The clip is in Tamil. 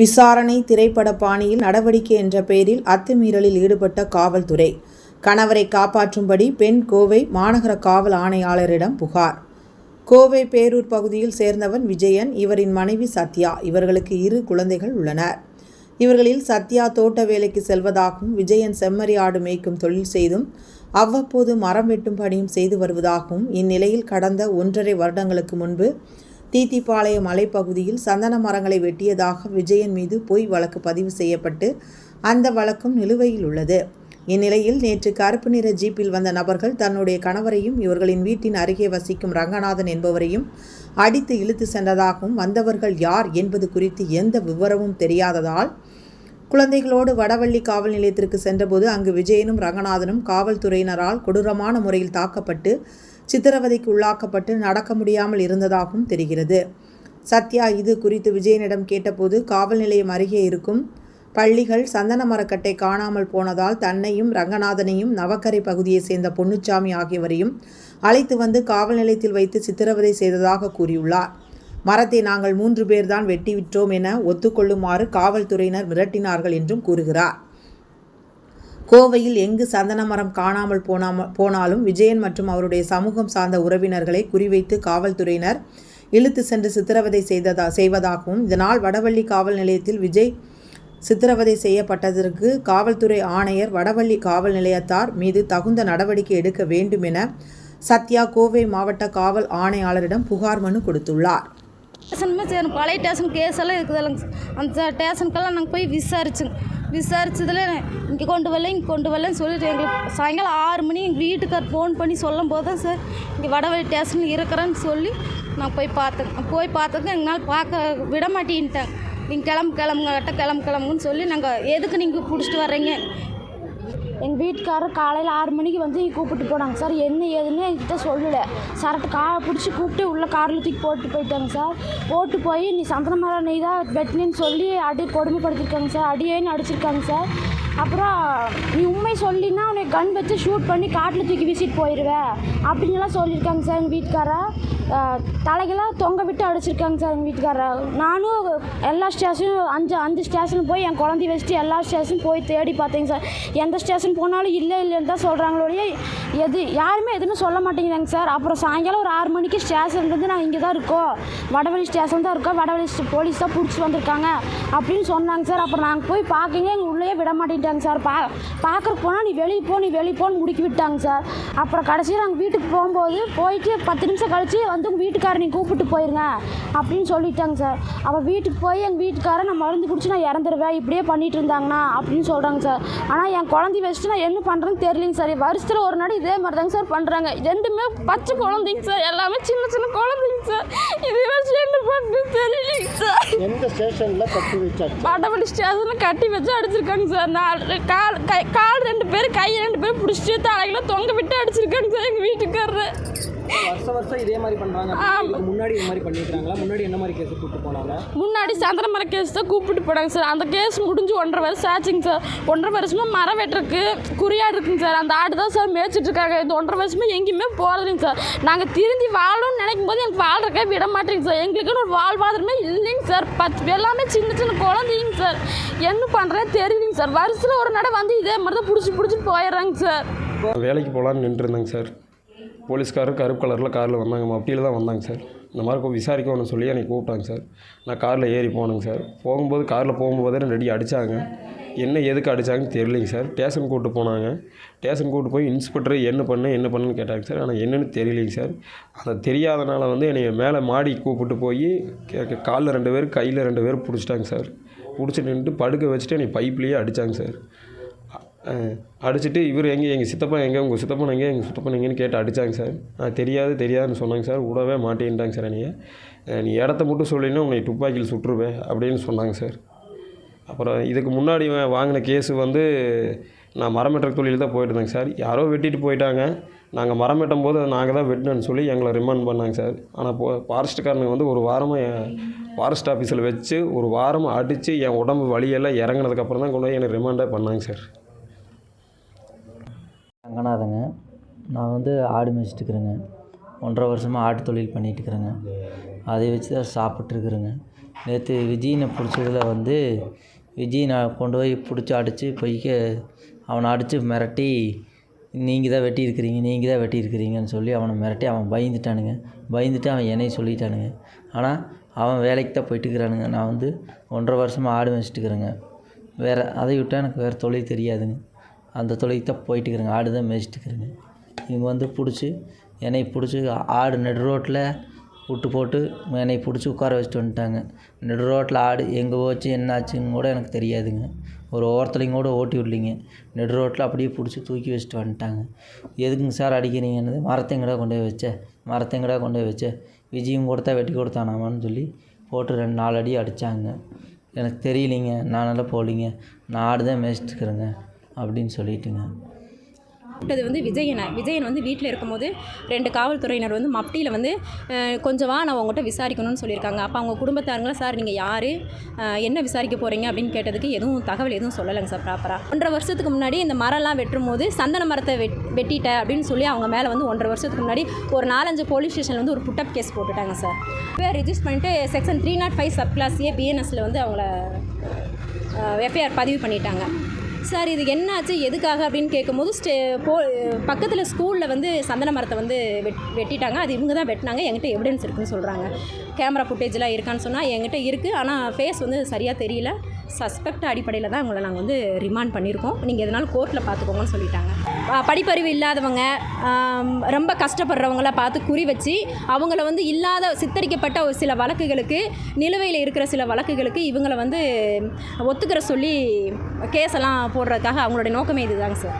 விசாரணை திரைப்பட பாணியில் நடவடிக்கை என்ற பெயரில் அத்துமீறலில் ஈடுபட்ட காவல்துறை. கணவரை காப்பாற்றும்படி பெண் கோவை மாநகர காவல் ஆணையாளரிடம் புகார். கோவை பேரூர் பகுதியில் சேர்ந்தவன் விஜயன் இவரின் மனைவி சத்யா. இவர்களுக்கு இரு குழந்தைகள் உள்ளனர். இவர்களில் சத்யா தோட்ட வேலைக்கு செல்வதாகவும் விஜயன் செம்மறி ஆடு மேய்க்கும் தொழில் செய்தும் அவ்வப்போது மரம் வெட்டும் பணியும் செய்து வருவதாகவும் இந்நிலையில் கடந்த ஒன்றரை வருடங்களுக்கு முன்பு தீத்திப்பாளையம் மலைப்பகுதியில் சந்தன மரங்களை வெட்டியதாக விஜயன் மீது பொய் வழக்கு பதிவு செய்யப்பட்டு அந்த வழக்கும் நிலுவையில் உள்ளது. இந்நிலையில் நேற்று கருப்பு நிற ஜீப்பில் வந்த நபர்கள் தன்னுடைய கணவரையும் இவர்களின் வீட்டின் அருகே வசிக்கும் ரங்கநாதன் என்பவரையும் அடித்து இழுத்து சென்றதாகவும் வந்தவர்கள் யார் என்பது குறித்து எந்த விவரமும் தெரியாததால் குழந்தைகளோடு வடவள்ளி காவல் நிலையத்திற்கு சென்றபோது அங்கு விஜயனும் ரங்கநாதனும் காவல்துறையினரால் கொடூரமான முறையில் தாக்கப்பட்டு சித்திரவதைக்கு உள்ளாக்கப்பட்டு நடக்க முடியாமல் இருந்ததாகவும் தெரிகிறது. சத்யா இது குறித்து விஜயனிடம் கேட்டபோது காவல் நிலையம் அருகே இருக்கும் பள்ளிகள் சந்தன மரக்கட்டை காணாமல் போனதால் தன்னையும் ரங்கநாதனையும் நவக்கரை பகுதியை சேர்ந்த பொன்னுச்சாமி ஆகியவரையும் அழைத்து வந்து காவல் நிலையத்தில் வைத்து சித்திரவதை செய்ததாக கூறியுள்ளார். மரத்தை நாங்கள் மூன்று பேர்தான் வெட்டி விட்டோம் என ஒத்துக்கொள்ளுமாறு காவல்துறையினர் மிரட்டினார்கள் என்றும் கூறுகிறார். கோவையில் எங்கு சந்தன மரம் காணாமல் போனாம போனாலும் விஜயன் மற்றும் அவருடைய சமூகம் சார்ந்த உறவினர்களை குறிவைத்து காவல்துறையினர் இழுத்து சென்று சித்திரவதை செய்ததா செய்வதாகவும் இதனால் வடவள்ளி காவல் நிலையத்தில் விஜய் சித்திரவதை செய்யப்பட்டதற்கு காவல்துறை ஆணையர் வடவள்ளி காவல் நிலையத்தார் மீது தகுந்த நடவடிக்கை எடுக்க வேண்டும் என சத்யா கோவை மாவட்ட காவல் ஆணையாளரிடம் புகார் மனு கொடுத்துள்ளார். ஸ்டேஷனுமே சரி பழைய ஸ்டேஷன் கேஸ் எல்லாம் இருக்குதுல்லங்க அந்த ஸ்டேஷனுக்கெல்லாம் நாங்கள் போய் விசாரிச்சோங்க. விசாரிச்சதில் இங்கே கொண்டு வரல இங்கே கொண்டு வரலன்னு சொல்லிட்டு எங்களுக்கு சாயங்காலம் ஆறு மணி எங்கள் வீட்டுக்கார் ஃபோன் பண்ணி சொல்லும் போது தான் சார் இங்கே வடவழி ஸ்டேஷனில் இருக்கிறேன்னு சொல்லி நான் போய் பார்த்தேன். போய் பார்த்ததுக்கு எங்களால் பார்க்க விட மாட்டேன்ட்டாங்க. நீங்கள் கிளம்பு கிளம்புங்க கட்ட கிளம்பு கிளம்புன்னு சொல்லி நாங்கள் எதுக்கு நீங்கள் பிடிச்சிட்டு வர்றீங்க? எங்கள் வீட்டுக்காரர் காலையில் ஆறு மணிக்கு வந்து கூப்பிட்டு போனாங்க சார். என்ன ஏதுன்னு என்கிட்ட சொல்லலை. சரட்டு கா பிடிச்சி கூப்பிட்டு உள்ளே காரில் தூக்கி போட்டு போயிட்டாங்க சார். போட்டு போய் நீ சந்தன நீ தான் வெட்டினேன்னு சொல்லி அடி கொடுமைப்படுத்திருக்காங்க சார். அடியேன்னு அடிச்சிருக்காங்க சார். அப்புறம் நீ உண்மை சொல்லினா உன்னை கன் வச்சு ஷூட் பண்ணி காட்டில் தூக்கி வீசிட்டு போயிடுவேன் அப்படின்னுலாம் சொல்லியிருக்காங்க சார் எங்கள் வீட்டுக்காரர். தலைகளாக தொங்க விட்டு அடிச்சிருக்காங்க சார் எங்கள் வீட்டுக்காரர். நானும் எல்லா ஸ்டேஷனும் அஞ்சு அஞ்சு ஸ்டேஷன் போய் என் குழந்தைய வச்சுட்டு எல்லா ஸ்டேஷனும் போய் தேடி பார்த்தேங்க சார். எந்த ஸ்டேஷன் போனாலும் இல்லை இல்லைன்னு தான் சொல்கிறாங்களோடைய எது யாருமே எதுவுமே சொல்ல மாட்டேங்கிறாங்க சார். அப்புறம் சாயங்காலம் ஒரு ஆறு மணிக்கு ஸ்டேஷன்லேருந்து நாங்கள் இங்கே தான் இருக்கோம். வடவழி ஸ்டேஷன் தான் இருக்கோம். வடவழி போலீஸ் தான் பிடிச்சி வந்திருக்காங்க அப்படின்னு சொன்னாங்க சார். அப்புறம் நாங்கள் போய் பார்க்கங்க எங்கள் உள்ளே விட மாட்டேங்கிட்டாங்க சார். பா பார்க்குறக்கு போனால் நீ வெளியே போ நீ வெளியே போன்னு முடுக்கி விட்டாங்க சார். அப்புறம் கடைசியில் நாங்கள் வீட்டுக்கு போகும்போது போயிட்டு பத்து நிமிஷம் கழித்து வந்து உங்கள் வீட்டுக்காரர் நீ கூப்பிட்டு போயிருங்க அப்படின்னு சொல்லிட்டாங்க சார். அப்போ வீட்டுக்கு போய் எங்கள் வீட்டுக்காரர் நான் மருந்து குடிச்சு நான் இறந்துருவேன். இப்படியே பண்ணிட்டு இருந்தாங்கண்ணா அப்படின்னு சொல்கிறாங்க சார். ஆனால் என் குழந்தைய வச்சுட்டு நான் என்ன பண்ணுறேன்னு தெரியலைங்க சார். வருஷத்தில் ஒரு நாள் இதே மாதிரி தாங்க சார் பண்ணுறாங்க ரெண்டுமே பச்சை குழந்தைங்க சார். எல்லாமே சின்ன சின்ன குழந்தைங்க சார். இதே வச்சு என்ன பண்ணுறேன்னு தெரியலைங்க சார். எந்த ஸ்டேஷனில் கட்டி வச்சாச்சு? வடவழி ஸ்டேஷனில் கட்டி வச்சு அடிச்சிருக்காங்க சார். நாலு கால் கை கால் ரெண்டு பேர் கை ரெண்டு பேர் பிடிச்சிட்டு தலைகளை தொங்க விட்டு அடிச்சிருக்காங்க சார் எங்கள் வீட்டுக்காரரு. வருஷம் வருஷம் இதே மாதிரி பண்றாங்க. இதுக்கு முன்னாடி இது மாதிரி பண்ணிருக்காங்களா? முன்னாடி என்ன மாதிரி கேஸ் கூப்பிட்டு போனாங்க? முன்னாடி சந்திர மர கேஸ் தான் கூப்பிட்டு போனாங்க சார். அந்த கேஸ் முடிஞ்சு ஒன்றரை வருஷம் ஆச்சுங்க சார். ஒன்றரை வருஷமா மரம் வெட்டுறதுக்கு குறியாடு இருக்குங்க சார். அந்த ஆடு தான் சார் மேய்ச்சிட்டு இருக்காங்க. இந்த ஒன்றரை வருஷமா எங்கேயுமே போகிறதில்லைங்க சார். நாங்கள் திருந்தி வாழணும்னு நினைக்கும் போது எனக்கு வாழ்றக்கே விட மாட்டேங்க சார். எங்களுக்குன்னு ஒரு வாழ்வாதாரமே இல்லைங்க சார். பத்து எல்லாமே சின்ன சின்ன குழந்தைங்க சார். என்ன பண்ணுறேன் தெரியலைங்க சார். வருஷத்தில் ஒரு நடை வந்து இதே மாதிரி தான் பிடிச்சி பிடிச்சிட்டு போயிடுறாங்க சார். வேலைக்கு போகலான்னு நின்றுருந்தேங்க சார். போலீஸ்காரர் கருப்பு கலரில் காரில் வந்தாங்க மப்டியில் தான் வந்தாங்க சார். இந்த மாதிரி விசாரிக்கணும்னு சொல்லி எனக்கு கூப்பிட்டாங்க சார். நான் காரில் ஏறி போனேங்க சார். போகும்போது காரில் போகும்போது ரெடி அடித்தாங்க என்ன எதுக்கு அடித்தாங்கன்னு தெரியலைங்க சார். ஸ்டேஷன் கூப்பிட்டு போனாங்க. ஸ்டேஷன் கூப்பிட்டு போய் இன்ஸ்பெக்டர் என்ன பண்ண என்ன பண்ணுன்னு கேட்டாங்க சார். ஆனால் என்னென்னு தெரியலைங்க சார். அதை தெரியாதனால வந்து என்னை மேலே மாடி கூப்பிட்டு போய் காலில் ரெண்டு பேர் கையில் ரெண்டு பேர் பிடிச்சிட்டாங்க சார். பிடிச்சி நின்றுட்டு படுக்க வச்சுட்டு என்னை பைப்லேயே அடித்தாங்க சார். அடிச்சுட்டு இவர் எங்கே எங்கள் சித்தப்பா எங்கே உங்கள் சித்தப்பன் எங்கே எங்கள் சித்தப்பன் எங்கேன்னு கேட்டு அடித்தாங்க சார். நான் தெரியாது தெரியாதுன்னு சொன்னாங்க சார். விடவே மாட்டேன்ட்டாங்க சார் என்னைய. நீ இடத்த மட்டும் சொல்லினா உன்னை துப்பாக்கியில் சுட்டுருவேன் அப்படின்னு சொன்னாங்க சார். அப்புறம் இதுக்கு முன்னாடி வாங்கின கேஸு வந்து நான் மரம் வெட்டுற தொழில் தான் போயிட்டு இருந்தேங்க சார். யாரோ வெட்டிட்டு போயிட்டாங்க. நாங்கள் மரம் வெட்டும் போது நாங்கள் தான் வெட்டினோன்னு சொல்லி எங்களை ரிமாண்ட் பண்ணாங்க சார். ஆனால் போ ஃபாரஸ்ட்டுக்காரனுங்க வந்து ஒரு வாரமாக ஃபாரஸ்ட் ஆஃபீஸில் வச்சு ஒரு வாரம் அடித்து என் உடம்பு வலியெல்லாம் இறங்கினதுக்கப்புறம் தான் கொண்டு போய் எனக்கு ரிமாண்டே பண்ணாங்க சார். ரங்கநாதங்க நான் வந்து ஆடு மேய்ச்சிட்டுருக்குறேங்க. ஒன்றரை வருஷமாக ஆட்டு தொழில் பண்ணிகிட்டு இருக்கிறேங்க அதை வச்சு தான் சாப்பிட்ருக்குறேங்க நேற்று விஜயினை பிடிச்சதுல வந்து விஜய் நான் கொண்டு போய் பிடிச்சி அடித்து பொய்க்க அவனை அடித்து மிரட்டி நீங்கள் தான் வெட்டியிருக்கிறீங்க நீங்கள் தான் வெட்டியிருக்கிறீங்கன்னு சொல்லி அவனை மிரட்டி அவன் பயந்துட்டானுங்க. பயந்துட்டு அவன் என்னையும் சொல்லிட்டானுங்க. ஆனால் அவன் வேலைக்கு தான் போயிட்டுக்கிறானுங்க நான் வந்து ஒன்றரை வருஷமாக ஆடு மேய்ச்சிட்டுக்கிறேங்க வேறு அதை விட்டால் எனக்கு வேறு தொழில் தெரியாதுங்க. அந்த தொழிலுக்கு தான் போயிட்டுருக்குறேங்க. ஆடு தான் மேய்ச்சிட்டுக்கிறேங்க இவங்க வந்து பிடிச்சி என்னை பிடிச்சி ஆடு நடு ரோட்டில் விட்டு போட்டு என்னை பிடிச்சி உட்கார வச்சுட்டு வந்துட்டாங்க. நடு ரோட்டில் ஆடு எங்கே போச்சு என்னாச்சுன்னு கூட எனக்கு தெரியாதுங்க. ஒரு ஓரத்துலையும் கூட ஓட்டி விடலிங்க. நெடு ரோட்டில் அப்படியே பிடிச்சி தூக்கி வச்சுட்டு வந்துட்டாங்க. எதுக்குங்க சார் அடிக்கிறீங்கன்னு மரத்தைங்கடா கொண்டு போய் வச்ச மரத்தைங்கடா கொண்டு போய் வச்ச. விஜயும் கொடுத்தா வெட்டி கொடுத்தானாமான்னு சொல்லி போட்டு ரெண்டு நாலு அடி அடித்தாங்க எனக்கு தெரியலிங்க. நானெல்லாம் போகலிங்க. நான் ஆடு தான் மேய்ச்சிட்டுருக்குறேங்க. அப்படின்னு சொல்லிட்டுங்க. கூப்பிட்டது வந்து விஜயனை விஜயன் வந்து வீட்டில் இருக்கும்போது ரெண்டு காவல்துறையினர் வந்து மப்டியில் வந்து அஹ், கொஞ்சம் வா நான் உங்கள்கிட்ட விசாரிக்கணும்னு சொல்லியிருக்காங்க. அப்போ அவங்க குடும்பத்தாருங்களா சார் நீங்கள் யார்? என்ன விசாரிக்க போகிறீங்க அப்படின்னு கேட்டதுக்கு எதுவும் தகவல் எதுவும் சொல்லலைங்க சார் ப்ராப்பராக ஒன்றரை வருஷத்துக்கு முன்னாடி இந்த மரம்லாம் வெட்டும் போது சந்தன மரத்தை வெட் வெட்டிட்ட அப்படின்னு சொல்லி அவங்க மேலே வந்து ஒன்றரை வருஷத்துக்கு முன்னாடி ஒரு நாலஞ்சு போலீஸ் ஸ்டேஷனில் வந்து ஒரு புட்டப் கேஸ் போட்டுட்டாங்க சார். பேர் ரிஜிஸ்டர் பண்ணிட்டு section three not five sub class A பிஎன்எஸில் வந்து அவங்கள எஃப்ஐஆர் பதிவு பண்ணிட்டாங்க. சார் இது என்னாச்சு? எதுக்காக அப்படின்னு கேட்கும்போது ஸ்டே போ பக்கத்தில் ஸ்கூலில் வந்து சந்தன மரத்தை வந்து வெட் வெட்டிட்டாங்க. அது இவங்க தான் வெட்டினாங்க. என்கிட்ட எவிடன்ஸ் இருக்குன்னு சொல்கிறாங்க கேமரா ஃபுட்டேஜ்லாம் இருக்கான்னு சொன்னால் என்கிட்ட இருக்குது ஆனால் ஃபேஸ் வந்து சரியாக தெரியல. சஸ்பெக்ட் அடிப்படையில் தான் உங்களை நாங்கள் வந்து ரிமாண்ட் பண்ணியிருக்கோம். நீங்கள் எதனாலும் கோர்ட்டில் பார்த்துக்கோங்கன்னு சொல்லிட்டாங்க. படிப்பறிவு இல்லாதவங்க ரொம்ப கஷ்டப்படுறவங்கள பார்த்து குறி வச்சு அவங்கள வந்து இல்லாத சித்தரிக்கப்பட்ட ஒரு சில வழக்குகளுக்கு நிலுவையில் இருக்கிற சில வழக்குகளுக்கு இவங்களை வந்து ஒத்துக்கிற சொல்லி கேஸ் எல்லாம் போடுறதுக்காக அவங்களுடைய நோக்கமே இதுதாங்க சார்